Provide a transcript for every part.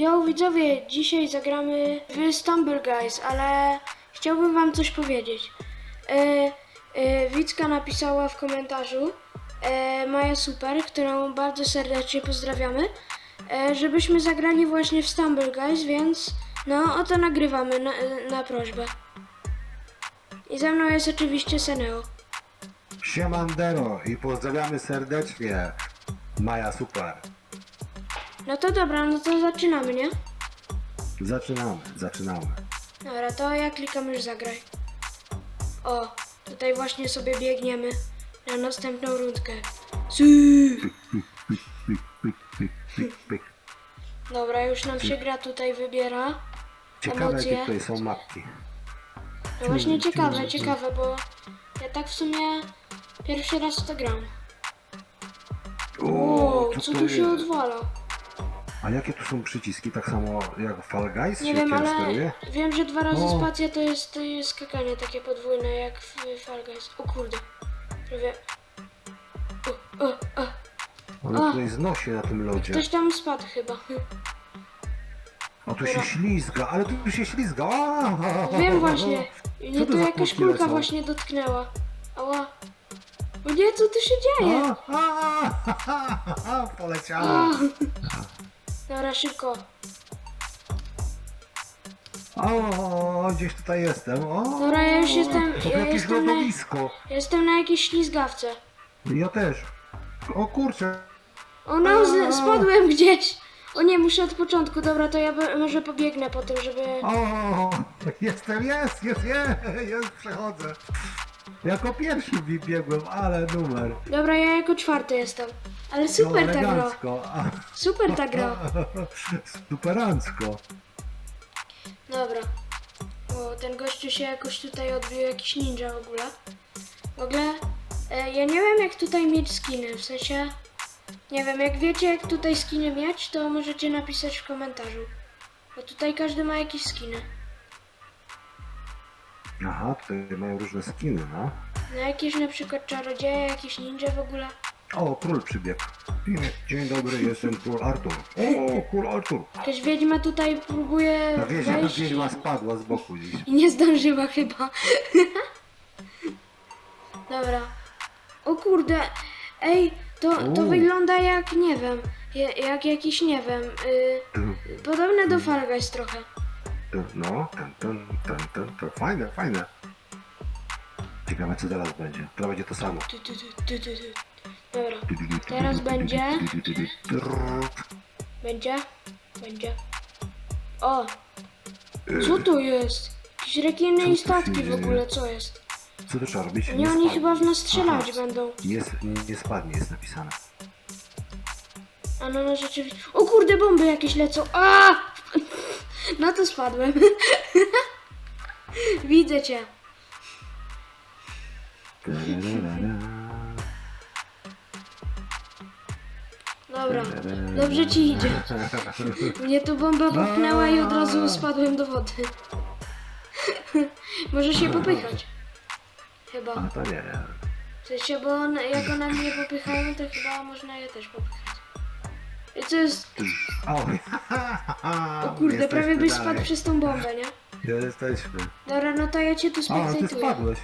Yo widzowie, dzisiaj zagramy w Stumble Guys, ale chciałbym wam coś powiedzieć. E, e, Wicka napisała w komentarzu e, Maja Super, którą bardzo serdecznie pozdrawiamy, e, żebyśmy zagrali właśnie w Stumble Guys, więc no oto nagrywamy na, na prośbę. I ze mną jest oczywiście Seneo. Siemandero i pozdrawiamy serdecznie. Maja super. No to dobra, no to zaczynamy, nie? Zaczynamy, zaczynamy. Dobra, to ja klikam już zagraj. O, tutaj właśnie sobie biegniemy na następną rundkę. Sy! Dobra, już nam się gra tutaj wybiera. Ciekawe Emocje. jakie tutaj są mapki. No właśnie ciekawe, ciekawe, bo ja tak w sumie pierwszy raz w to gram. Wow, co tu się odwala? A jakie tu są przyciski? Tak samo jak w Fall Guys? Nie się wiem, tym ale steruje? wiem, że dwa razy O. spacja to jest, to jest skakanie takie podwójne jak w Fall Guys. O kurde, prawie... O, o, o. On A. tutaj znosi na tym lodzie. Ktoś tam spadł chyba. O, tu się ślizga, ale tu się ślizga. A! Wiem właśnie. Mnie to za jakaś kulki kulka lecą? właśnie dotknęła. Ała. O nie, co tu się dzieje? A, a, a, a, A. Poleciałem. Dobra, szybko. O, gdzieś tutaj jestem. O, Dobra, ja już jestem- To ja jakieś jestem na- lodowisko. Jestem na jakiejś ślizgawce. Ja też. O kurczę. O no, z- spadłem gdzieś. O nie, muszę od początku. Dobra, to ja be- może pobiegnę po tym, żeby... O, jestem, jest, jest, jest, jest, przechodzę. Jako pierwszy biegłem, ale numer. Dobra, ja jako czwarty jestem. Ale super no, ta gra. elegancko. Super ta gra. Superancko. Dobra. O, ten gościu się jakoś tutaj odbił, jakiś ninja w ogóle. W ogóle, e, ja nie wiem jak tutaj mieć skiny, w sensie... Nie wiem, jak wiecie jak tutaj skiny mieć, to możecie napisać w komentarzu. Bo tutaj każdy ma jakieś skiny. Aha, tutaj mają różne skiny, no. Na jakieś na przykład czarodzieje, jakieś ninja w ogóle. O, król przybiegł. Dzień dobry, jestem król Artur. O, król Artur. Jakaś wiedźma tutaj próbuje Ta wiedźma, wejść wiedźma spadła z boku gdzieś. i nie zdążyła chyba. Dobra. O kurde, ej, to, to wygląda jak, nie wiem, je- jak jakiś, nie wiem, y, podobne do Fall Guys trochę. No, ten, ten, ten, ten, to fajne, fajne. Ciekawe co teraz będzie. To będzie to samo. Tu, tu, tu, tu, tu, tu. Dobra, Teraz będzie- będzie, będzie. O, co to jest? Jakieś rekiny i statki w ogóle, co jest? Co to trzeba robić? Nie, oni spadnie. chyba w nas strzelać Aha. będą. Nie, nie spadnie, jest napisane. A no, no rzeczywiście. O kurde, bomby jakieś lecą. A! No to spadłem. Widzę cię. Dobra, dobrze ci idzie. Mnie tu bomba popchnęła i od razu spadłem do wody. Może się popychać. Chyba. A to nie. W sensie, bo on, jak one mnie popychają, to chyba można je też popychać. I co jest... O, O kurde, Jesteśmy prawie byś dalej. spadł przez tą bombę, nie? Jesteśmy. Dobra, no to ja cię tu A, ty spadłeś.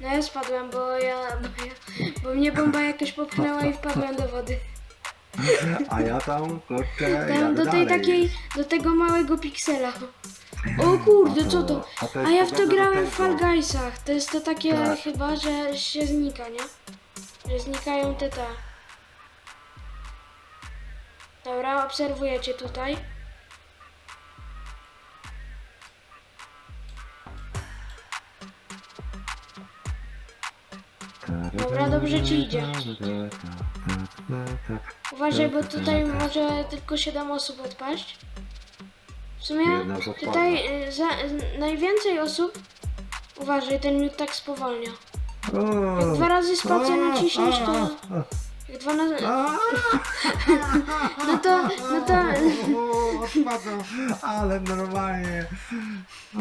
No ja spadłem, bo ja, bo ja... Bo mnie bomba jakaś popchnęła i wpadłem do wody. A ja tam, kurczę, Tam jadę do tej dalej. takiej... Do tego małego piksela. O kurde, co to? A to A ja w to podobne do grałem w tego. Fall Guysach. To jest to takie Tak. chyba, że się znika, nie? Że znikają te te. Dobra, obserwujecie tutaj. Dobra, dobrze ci idzie. Uważaj, bo tutaj może tylko 7 osób odpaść. W sumie tutaj y, za, najwięcej osób. Uważaj, ten miód tak spowalnia. O, Jak dwa razy spację naciśniesz, to- Jak dwa razy. No to, no to. Ale normalnie. O.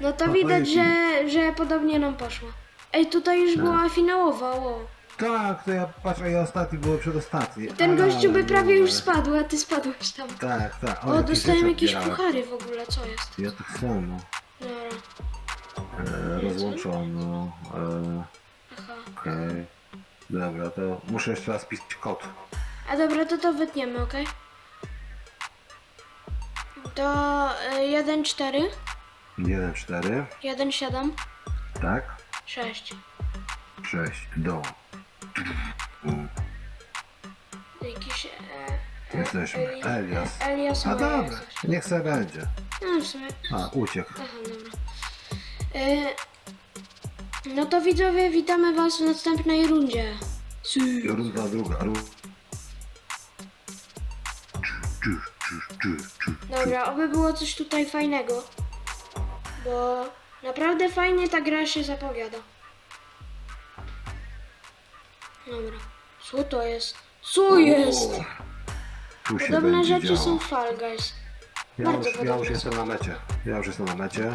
No to widać, że, że podobnie nam poszło. Ej, tutaj już była finałowa, o. Tak, to ja patrzę, ja ostatni byłem przedostatni. Ten ale gościu by prawie już spadł, a ty spadłeś tam. Tak, tak. O, jakieś dostałem rzeczy jakieś odbierałem. puchary w ogóle, co jest? Ja tak samo. Dobra, E, rozłączono. E, aha. Okej. Dobra, to muszę jeszcze raz pisać kod. A dobra, to to wytniemy, okej? To y, 1, 4, 1, 4, 1, 7, tak? 6. 6, do. Jakiś... E, e, Jesteśmy. Eli- Elias. Elias A Maja dobra, niech se będzie. No w sumie... A, uciekł. Aha, dobra. E, no to widzowie, witamy was w następnej rundzie. Sy. Runda druga. Ru... Dobra, oby było coś tutaj fajnego. Bo naprawdę fajnie ta gra się zapowiada. Dobra. Co to jest? Co jest? Tu się Podobne będzie rzeczy działo. są w Fall Guys. Ja bardzo już, ja podobne już jestem na mecie. Ja już jestem na mecie.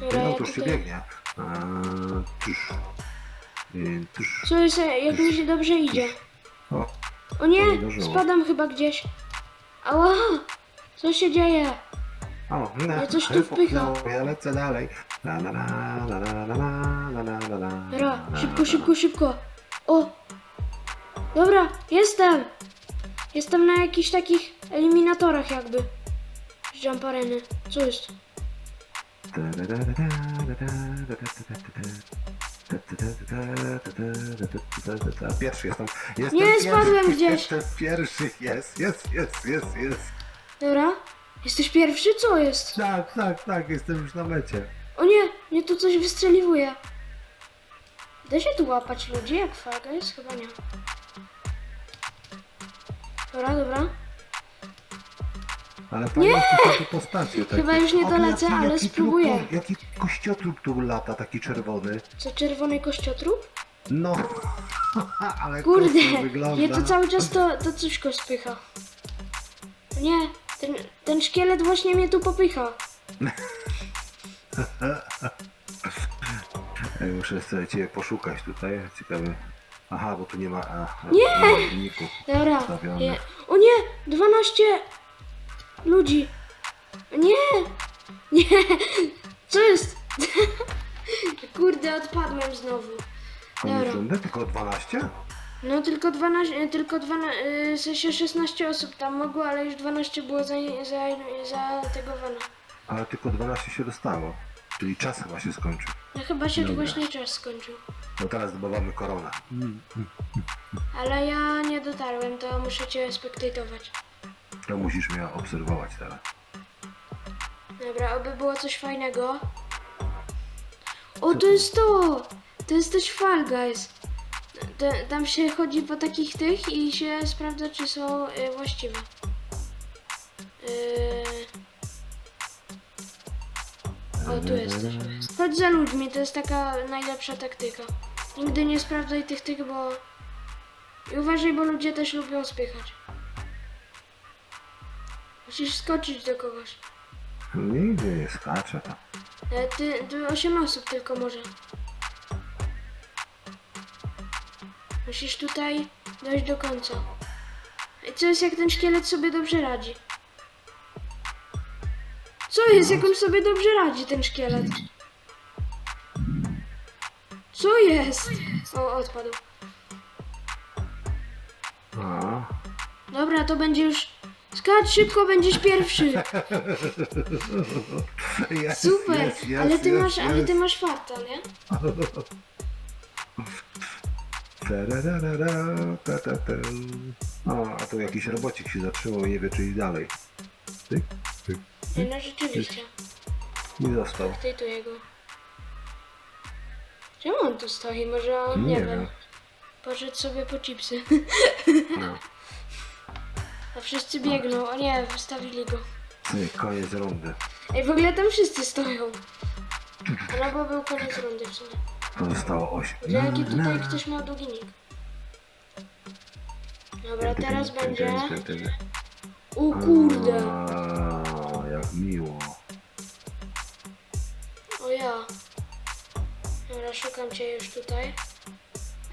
Dobra, No ja to już się tutaj- biegnie. Eee. Co jest, jak mi się dobrze idzie? O, O nie, wydarzyło. spadam chyba gdzieś. Ała! Co się dzieje? O, no, Ja coś tu wpycha. Ja lecę dalej. La, la, la, la, la, la, la, la, la, la, Dobra, szybko, szybko, szybko. O! Dobra, jestem! Jestem na jakichś takich eliminatorach jakby. Z Jump Areny. Co jest? Pierwszy jestem. jestem Nie, pierwszy, spadłem gdzieś. Jestem pierwszy, jest, jest, jest, jest, jest. Dobra? Jesteś pierwszy? Co jest? Tak, tak, tak, jestem już na mecie. O nie, mnie tu coś wystrzeliwuje. Da się tu łapać ludzi jak Fall Guys? Chyba nie. Dobra, dobra. Ale te postacie. Takie. Chyba już nie dolecę, ale jaki spróbuję. trup- Jaki kościotrup tu lata, taki czerwony. Co, czerwony kościotrup? No, ale Kurde, kosmos wygląda. mnie to cały czas to, to cośko spycha. Nie, ten, ten szkielet właśnie mnie tu popycha. Ej, Muszę sobie cię poszukać tutaj, ciekawy. Aha, bo tu nie ma, a, Nie! nie ma. Dobra. Ustawione. Nie. O nie, 12 ludzi. Nie, nie, co jest? Kurde, odpadłem znowu. Koniec Dobra. rundy? Tylko 12? No tylko 12, tylko 12, yy, w sensie 16 osób tam mogło, ale już 12 było za, za, zategowane. Ale tylko 12 się dostało. Czyli czas chyba się skończył. No chyba się Dobra. właśnie czas skończył. No teraz zdobywamy koronę. Ale ja nie dotarłem, to muszę cię spektatować. To musisz mnie obserwować teraz. Dobra, oby było coś fajnego. O, to jest to! To jest też Fall Guys. T- tam się chodzi po takich tych i się sprawdza, czy są y, właściwe. Y... O, tu jesteś. Chodź za ludźmi, to jest taka najlepsza taktyka. Nigdy nie sprawdzaj tych tych, bo... I uważaj, bo ludzie też lubią spychać. Musisz skoczyć do kogoś. Nigdy nie skacze tam. E, Ty, ty 8 osób tylko może. Musisz tutaj dojść do końca. I co jest jak ten szkielet sobie dobrze radzi? Co jest jak on sobie dobrze radzi ten szkielet? Co jest? O, odpadł. Dobra, to będzie już... Skacz szybko, będziesz pierwszy. jest, Super, jest, jest, ale ty jest, masz, ale jest. ty masz farta, nie? O, a tu jakiś robocik się zatrzymał i nie wie czy iść dalej. Tyk, tyk. Nie, No rzeczywiście. Nie został. Tytuję go. Czemu on tu stoi? Może on, nie, Nie wiem, poszedł sobie po chipsy. No. A wszyscy biegną. O nie, wystawili go. Ty, koniec rundy. Ej, w ogóle tam wszyscy stoją. No bo był koniec rundy w sumie. Pozostało 8. Że jaki tutaj ktoś ma długi nick. Dobra, teraz będzie... O kurde! A, jak miło. O ja. Dobra, szukam cię już tutaj.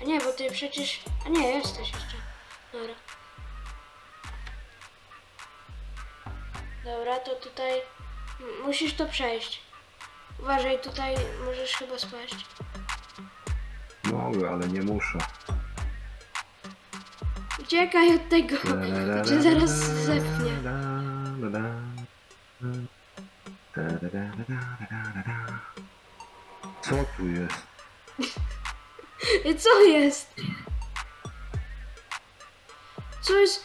A nie, bo ty przecież... A nie, jesteś jeszcze. Dobra. Dobra, to tutaj... Musisz to przejść. Uważaj, tutaj możesz chyba spaść. Mogę, ale nie muszę. Uciekaj od tego, cię zaraz zepnie. Co tu jest? Co jest? Co jest?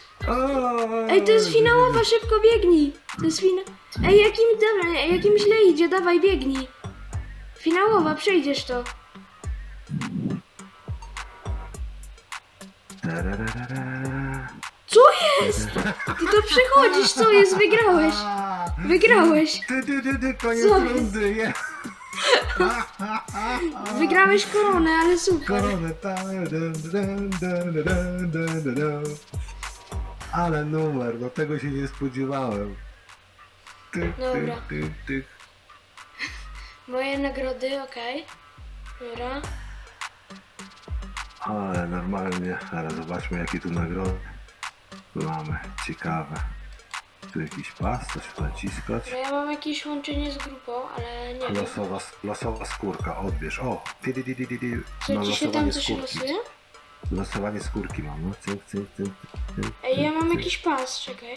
Ej, to jest finałowa, szybko biegnij! To jest fina... Ej, jakim, dobra, jakim źle idzie, dawaj biegnij! Finałowa, przejdziesz to. Co jest? Ty to przechodzisz, co jest? Wygrałeś! Wygrałeś! Ty, ty, ty, ty, koniec Co rundy, jest! Wygrałeś koronę, ale super. Koronę, ta, dun, dun, dun, dun, dun, dun, dun. Ale numer, no tego się nie spodziewałem. Ty, Dobra. Moje nagrody, okej. Dobra. Ale normalnie, ale zobaczmy jakie tu nagrody mamy. Ciekawe. Tu jakiś pas, coś naciskać. Że ja mam jakieś łączenie z grupą, ale nie wiem. Losowa, losowa skórka, odbierz. O! Ty, ty. Co Mam ci się losowanie tam coś skórki. losuje? Losowanie skórki mam, no. Cynk, cynk, cynk, cynk, Ej, ja mam cynk. jakiś pas, czekaj.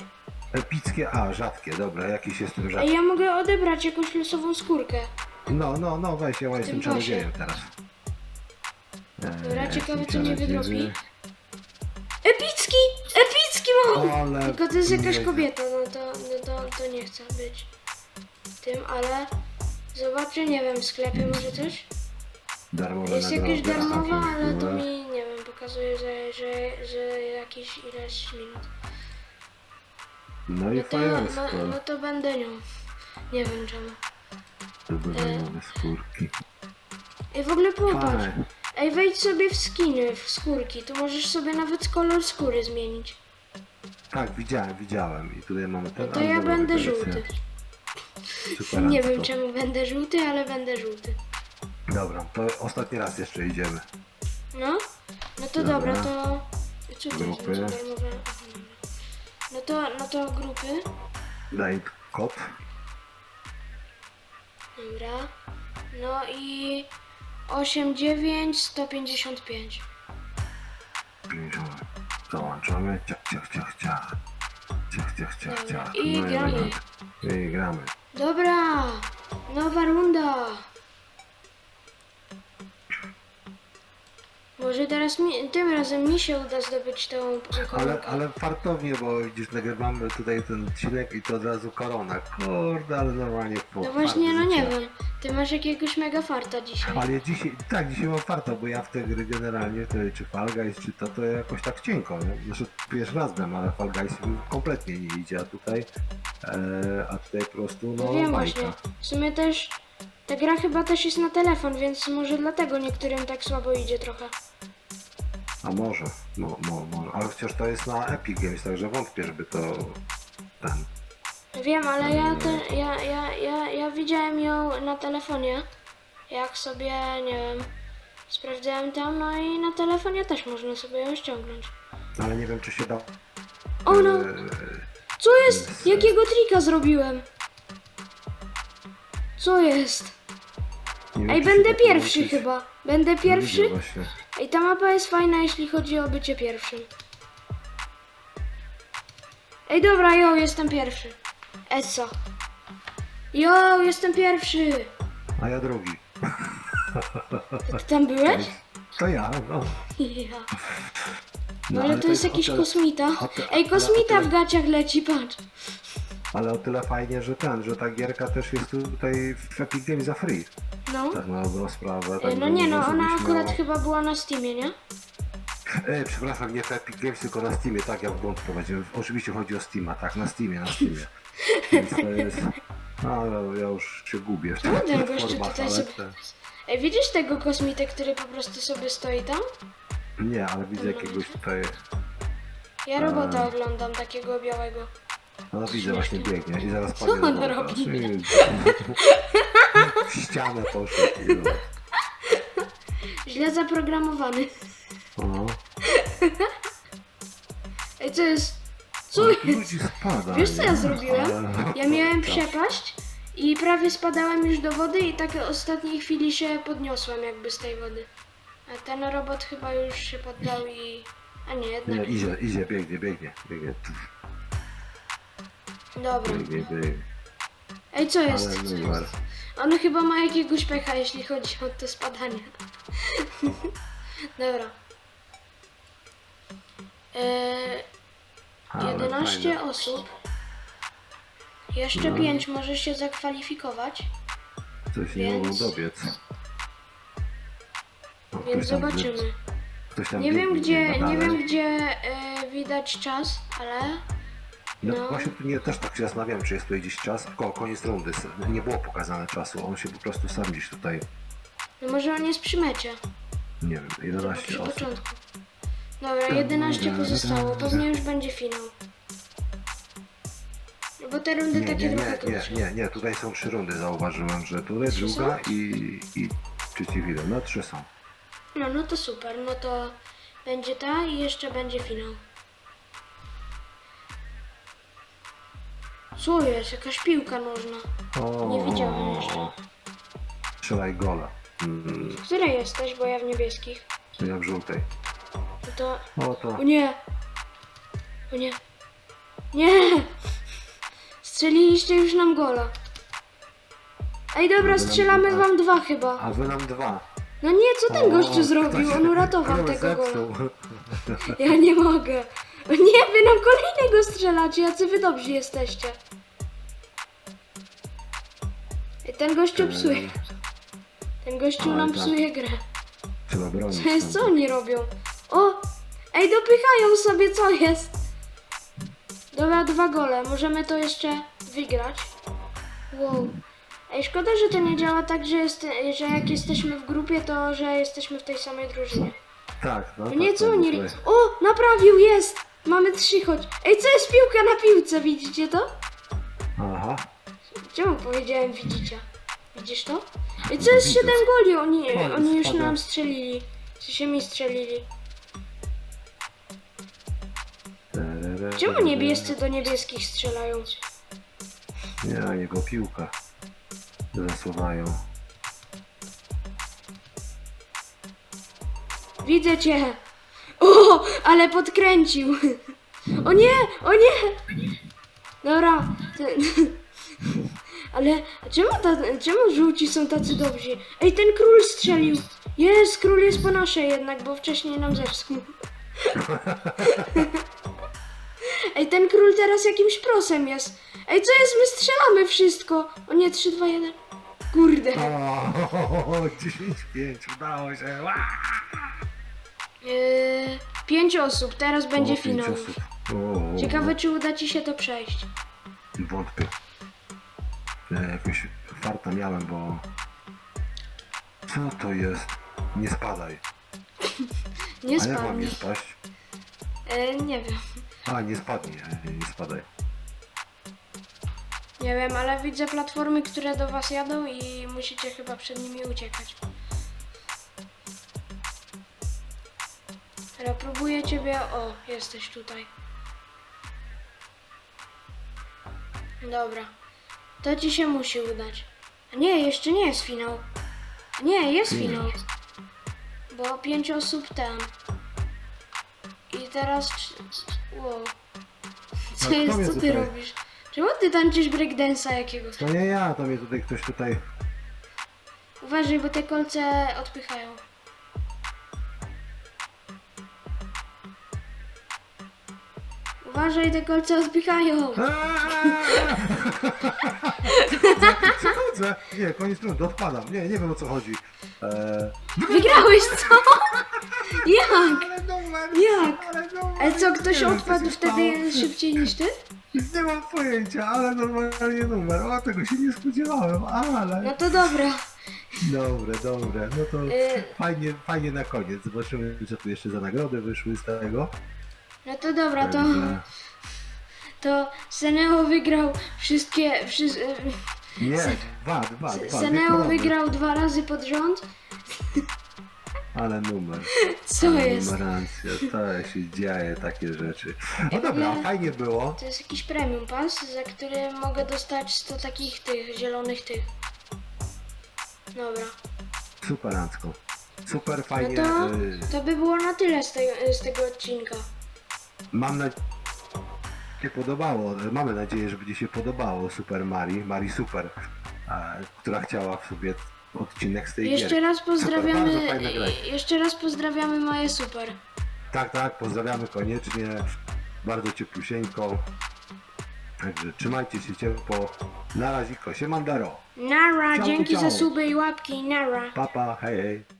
Epickie, a rzadkie, dobra, jakiś jestem rzadki. Ej, ja mogę odebrać jakąś losową skórkę. No, no, no, weź, ja jestem czarodziejem teraz. Dobra, Eee, ciekawe, co mnie czarodziejem. wydrobi. Epicki! Epicki mam! Ale... Tylko to jest jakaś nie- kobieta, no to, no to, to nie chcę być tym, ale zobaczę, nie wiem, w sklepie może coś? Darmowe Jest nagrody, jakaś darmowa, ale to mi, nie wiem, pokazuje, że, że, że jakieś ileś minut. No i No to, fajersko. no, no to będę nią. Nie wiem czemu. To będą nowe skórki. Ej, w ogóle popatrz. Fajne. Ej, wejdź sobie w skiny, w skórki. Tu możesz sobie nawet kolor skóry zmienić. Tak, widziałem, widziałem. I tutaj mamy ten... No to ja będę żółty. Super, Nie to- wiem czemu będę żółty, ale będę żółty. Dobra, to ostatni raz jeszcze idziemy. No? No to Dobra. dobra, to... Co to jest? Grupy. Darmowe? Dobra. No to, no to grupy. Daj kod. Dobra. No i... 8, 9, 155. 50. Załączamy. Ciach, ciach, ciach, ciach. Ciach, ciach, ciach, Dobra, ciach. i gramy. I gramy. Dobra! Nowa runda! Może teraz mi, tym razem mi się uda zdobyć tą Ale, ale fartownie, bo widzisz, nagrywamy tutaj ten odcinek i to od razu korona. Kurde, ale normalnie po No właśnie, no nie wiem. Ty masz jakiegoś mega farta dzisiaj. Ale dzisiaj, tak, dzisiaj mam farta, bo ja w te gry generalnie, to, czy Fall Guys, czy to, to jakoś tak cienko, nie? Znaczy pierwszy raz gram, ale Fall Guys kompletnie nie idzie, a tutaj, e, a tutaj po prostu, No no, wiem bajka. właśnie. W sumie też ta gra chyba też jest na telefon, więc może dlatego niektórym tak słabo idzie trochę. A może, no, mo, może, ale chociaż to jest na Epic Games, także wątpię, żeby to ten, Wiem, ale ja, te, ja, ja, ja, ja widziałem ją na telefonie. Jak sobie, nie wiem, sprawdzałem tam, no i na telefonie też można sobie ją ściągnąć. ale nie wiem, czy się da, O no! Co jest? Jakiego trika zrobiłem? Co jest? nie wiem, Ej, czy się będę da pierwszy chyba. Będę No pierwszy? widzę właśnie. Ej, ta mapa jest fajna, jeśli chodzi o bycie pierwszym. Ej, dobra, jo, jestem pierwszy. Essa. Jo, jestem pierwszy. A ja drugi. Ty tam byłeś? To ja, no. Ja. no Może to jest o jakiś tyle- kosmita? Ej, ale kosmita w gaciach leci, patrz. Ale o tyle fajnie, że ten, że ta gierka też jest tutaj w Epic Games za free. No. Tak na dobrą sprawę. Tak no że nie, no ona akurat śmiało- chyba była na Steamie, nie? Ej, przepraszam, nie w Epic Games, tylko na Steamie, tak, ja w błąd prowadziłem. Oczywiście chodzi o Steama, tak, na Steamie, na Steamie. Więc to jest... No, ja- już się gubię w tych ten gościu platformach, tutaj ale sobie- te- Ej, widzisz tego kosmitę, który po prostu sobie stoi tam? Nie, ale widzę jakiegoś tutaj... Ja robota oglądam, takiego białego. No widzę, właśnie biegnie i zaraz Co on robi? W ścianę poszedł. no. Źle zaprogramowany. Ej, co jest? Co Ale jest? ludzi spada. Wiesz co ja nie? zrobiłem? Ale- Ja miałem przepaść i prawie spadałem już do wody i tak w ostatniej chwili się podniosłem jakby z tej wody. A ten robot chyba już się poddał i... A nie, Nie, jednak... idzie, idzie, biegnie, biegnie, biegnie. Dobra. Ej, co jest? Ale Co jest? On chyba ma jakiegoś pecha, jeśli chodzi o te spadania. Dobra. Eee, Ale 11 fajne. osób. Jeszcze No. 5 może się zakwalifikować, Coś nie Więc- mogą dobiec. O, więc zobaczymy. biegnie, Ktoś tam Nie wiem gdzie, nie dalej. wiem gdzie e, widać czas, ale No, no. właśnie tu nie, też tak się zastanawiam, czy jest tutaj gdzieś czas. Ko, koniec rundy. Nie było pokazane czasu. On się po prostu sam gdzieś tutaj, no może on jest przy mecie. nie wiem, Albo 11 przy osób. początku. Dobra, 11 pozostało, pewnie już będzie finał. No bo te rundy Nie, takie nie, nie, nie, nie, nie, tutaj są trzy rundy, zauważyłem, że tutaj Trzy druga i, i trzeci wideo. No trzy są. No, no to super, no to będzie ta i jeszcze będzie finał. Co jest? Jakaś piłka nożna. O, Nie widziałem jeszcze. Strzelaj gola. Mm, W której jesteś, bo ja w niebieskich. to ja w żółtej. No to... O to. O nie! O nie! Nie! Strzeliliście już nam gola. Ej, dobra, strzelamy wam dwa chyba. A wy nam dwa. No nie, co ten gościu zrobił? ktoś- On uratował tego gola. Ja nie mogę. O nie, wy nam kolejnego strzelacie, jacy wy dobrzy jesteście. Ten gościu psuje. Ten gościu nam tak. psuje grę. Trzeba bronić. Co jest, co oni robią? O! Ej, dopychają sobie, co jest? Dobra, dwa gole. Możemy to jeszcze wygrać. Wow. Ej, szkoda, że to nie działa tak, że, jest, że jak jesteśmy w grupie, to że jesteśmy w tej samej drużynie. Tak, no No tak, nie, co oni... tutaj. O, naprawił, jest! Mamy trzy, chodź. Ej, co jest piłka na piłce, widzicie to? Aha. Czemu powiedziałem widzicie? Widzisz to? Ej, co jest siedem goli? Oni, oni już nam strzelili. Czy się mi strzelili? Czemu niebiescy do niebieskich strzelają? Nie, jego piłka. Zasuwają. Widzę cię! O, ale podkręcił! O nie, o nie! Dobra. Ten... Ale czemu, ta, czemu żółci są tacy dobrzy? Ej, ten król strzelił! Jest, król jest po naszej jednak, bo wcześniej nam zepsuł. Ej, ten król teraz jakimś prosem jest. Ej, co jest? My strzelamy wszystko! O nie, 3, 2, 1. Kurde. O, 10-5, udało się. Ła! Yy, pięć osób, teraz będzie O, pięć finał. osób. O, o, Ciekawe, czy uda ci się to przejść. Wątpię. Ja jakoś farta miałem, bo... Co to jest? Nie spadaj. Nie A jak mam nie spaść? E, nie wiem. A, nie spadnie, nie, nie spadaj. Nie wiem, ale widzę platformy, które do was jadą i musicie chyba przed nimi uciekać. Ale próbuję ciebie... O, jesteś tutaj. Dobra. To ci się musi udać. A nie, jeszcze nie jest finał. Nie, jest Nie. finał. Bo pięć osób ten. I teraz... trz- Wow. Co A kto jest, co ty tutaj- robisz? Czemu ty tańczysz breakdance'a jakiegoś? To nie ja, to mnie tutaj ktoś tutaj... Uważaj, bo te kolce odpychają. Uważaj, te kolce odpychają. Przechodzę! Nie, koniec rundy, odpadam. Nie, nie wiem o co chodzi. Eee... Wygrałeś, co? Jak? Ale numer! Jak? Ale numer! Ale co, ktoś Nie wiem, odpadł wtedy stało. szybciej niż ty? Nie mam pojęcia, ale normalnie numer. O, tego się nie spodziewałem, ale... No to dobra. Dobre, dobre. No to Y- fajnie, fajnie na koniec. Zobaczymy, co tu jeszcze za nagrody wyszły z tego. No to dobra, to, to Seneo wygrał wszystkie... Wszys... Nie, dwa, dwa, dwa. Seneo wygrał dwa razy pod rząd. Ale numer. Co ale jest? Numerancja, to się dzieje, takie rzeczy. No dobra, fajnie było. To jest jakiś premium pass, za który mogę dostać 100 takich tych, zielonych tych. Dobra. Super, Ancko. Super No fajnie. to, y, to by było na tyle z, tej, z tego odcinka. Mam nadzieję, że się podobało. Mamy nadzieję, że będzie się podobało Super Marii, Marii Super, e, która chciała w sobie odcinek z tej Jeszcze gierki. raz Super, bardzo pozdrawiamy. fajna gra. Jeszcze raz pozdrawiamy Maję Super. Tak, tak, pozdrawiamy koniecznie. Bardzo cieplusieńko. Także trzymajcie się ciepło. Na razie, Siemandaro. Nara, Ciao, dzięki ciao. za suby i łapki, nara. Papa, hej, hej.